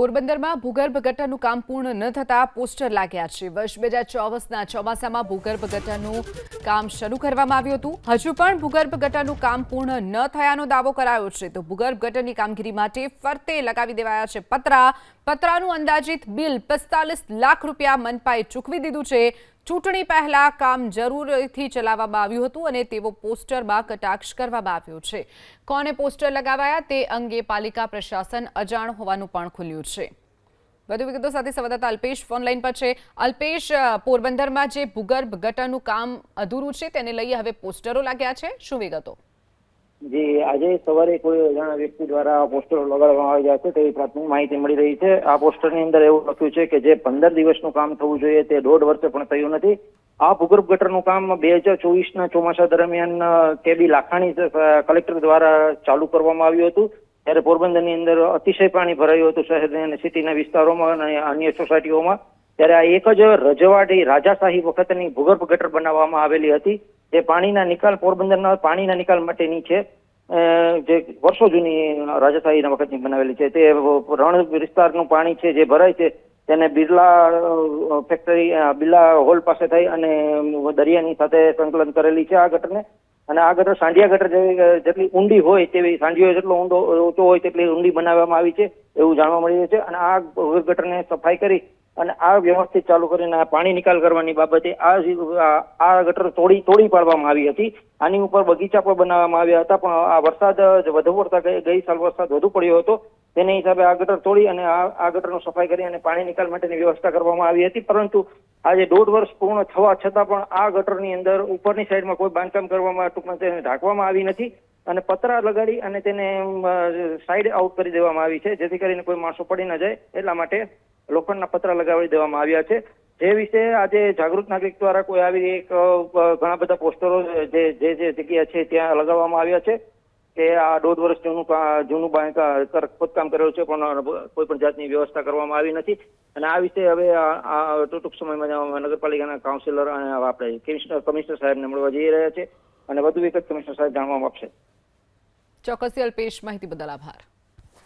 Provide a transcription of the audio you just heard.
પોરબંદરમાં ભૂગર્ભ ગટરનું કામ પૂર્ણ ન થતા પોસ્ટર લાગ્યા છે. વર્ષ બે હજાર ચોવીસના ચોમાસામાં ભૂગર્ભ ગટરનું કામ શરૂ કરવામાં આવ્યું હતું. હજુ પણ ભૂગર્ભ ગટરનું કામ પૂર્ણ ન થયાનો દાવો કરાયો છે. તો ભૂગર્ભ ગટરની કામગીરી માટે ફરતે લગાવી દેવાયા છે પતરા પતરાનું અંદાજિત બિલ પિસ્તાલીસ લાખ રૂપિયા મનપાએ ચૂકવી દીધું છે. ચૂંટણી પહેલા કામ જરૂરથી ચલાવવામાં આવ્યું હતું અને તેવો પોસ્ટરમાં કટાક્ષ કરવામાં આવ્યો છે. કોને પોસ્ટર લગાવાયા તે અંગે પાલિકા પ્રશાસન અજાણ હોવાનું પણ ખુલ્યું છે. વધુ વિગતો સાથે સંવાદદાતા અલ્પેશ ફોનલાઈન પર છે. અલ્પેશ પોરબંદરમાં જે ભૂગર્ભ ગટરનું કામ અધૂરું છે તેને લઈ હવે પોસ્ટરો લાગ્યા છે. શું વિગતો? જી આજે સવારે કોઈ અજાણા વ્યક્તિ દ્વારા પોસ્ટર લગાડવામાં આવ્યા છે તેવી પ્રાથમિક માહિતી મળી રહી છે. આ પોસ્ટરની અંદર એવું લખ્યું છે કે જે પંદર દિવસનું કામ થવું જોઈએ તે દોઢ વર્ષે પણ થયું નથી. આ ભૂગર્ભ ગટરનું કામ બે હજાર ચોવીસના ચોમાસા દરમિયાન કેબી લાખાણી કલેક્ટર દ્વારા ચાલુ કરવામાં આવ્યું હતું. ત્યારે પોરબંદરની અંદર અતિશય પાણી ભરાયું હતું શહેરની અને સિટીના વિસ્તારોમાં અને અન્ય સોસાયટીઓમાં. ત્યારે આ એક જ રજવાડી રાજાશાહી વખતની ભૂગર્ભ ગટર બનાવવામાં આવેલી હતી. જે પાણીના નિકાલ પોરબંદરના પાણીના નિકાલ માટેની છે. જે વર્ષો જૂની રાજાશાહીના વખતની બનાવેલી છે. તે રણ વિસ્તારનું પાણી છે જે ભરાય છે. તેને બિરલા ફેક્ટરી બિરલા હોલ પાસે થઈ અને દરિયાની સાથે સંકલન કરેલી છે આ ગટરને. અને આ ગટર સાંઢિયા ગટર જેટલી ઊંડી હોય તેવી સાંઢિયો જેટલો ઊંડો, ઊંચો હોય તેટલી ઊંડી બનાવવામાં આવી છે એવું જાણવા મળી રહ્યું છે. અને આ ગટરને સફાઈ કરી અને આ વ્યવસ્થિત ચાલુ કરીને આ પાણી નિકાલ કરવાની બાબતે આ આ- ગટર તોડી તોડી પાડવામાં આવી હતી. આની ઉપર બગીચા પણ બનાવવામાં આવ્યા હતા, પણ આ વરસાદ વધુ પડતા ગઈ સાલ વરસાદ વધુ પડ્યો હતો. તેને હિસાબે આ ગટર તોડી અને આ ગટરનું સફાઈ કરી અને પાણી નિકાલ માટેની વ્યવસ્થા કરવામાં આવી હતી. પરંતુ આજે દોઢ વર્ષ પૂર્ણ થવા છતાં પણ આ ગટરની અંદર ઉપરની સાઈડમાં કોઈ બાંધકામ કરવામાં ટૂંકમાં તેને ઢાંકવામાં આવી નથી અને પતરા લગાડી અને તેને સાઈડ આઉટ કરી દેવામાં આવી છે, જેથી કરીને કોઈ માણસો પડી ન જાય એટલા માટે લોખંડના પતરા લગાવી દેવામાં આવ્યા છે. જે વિશે આજે જાગૃત નાગરિક દ્વારા કોઈ આવી એક ઘણા બધા પોસ્ટરો જે જે જે જગ્યા છે ત્યાં લગાવવામાં આવ્યા છે કે આ દોઢ વર્ષ જૂનું જૂનું બાંધકામ ખોદકામ કરેલું છે પણ કોઈ પણ જાતની વ્યવસ્થા કરવામાં આવી નથી. અને આ વિશે હવે આ ટૂંક સમયમાં નગરપાલિકાના કાઉન્સિલર અને આપણે કમિશનર કમિશનર સાહેબને મળવા જઈ રહ્યા છે. અને વધુ વિગત કમિશનર સાહેબ જાણવામાં આપશે. ચોક્કસ અલ્પેશ માહિતી બદલ આભાર.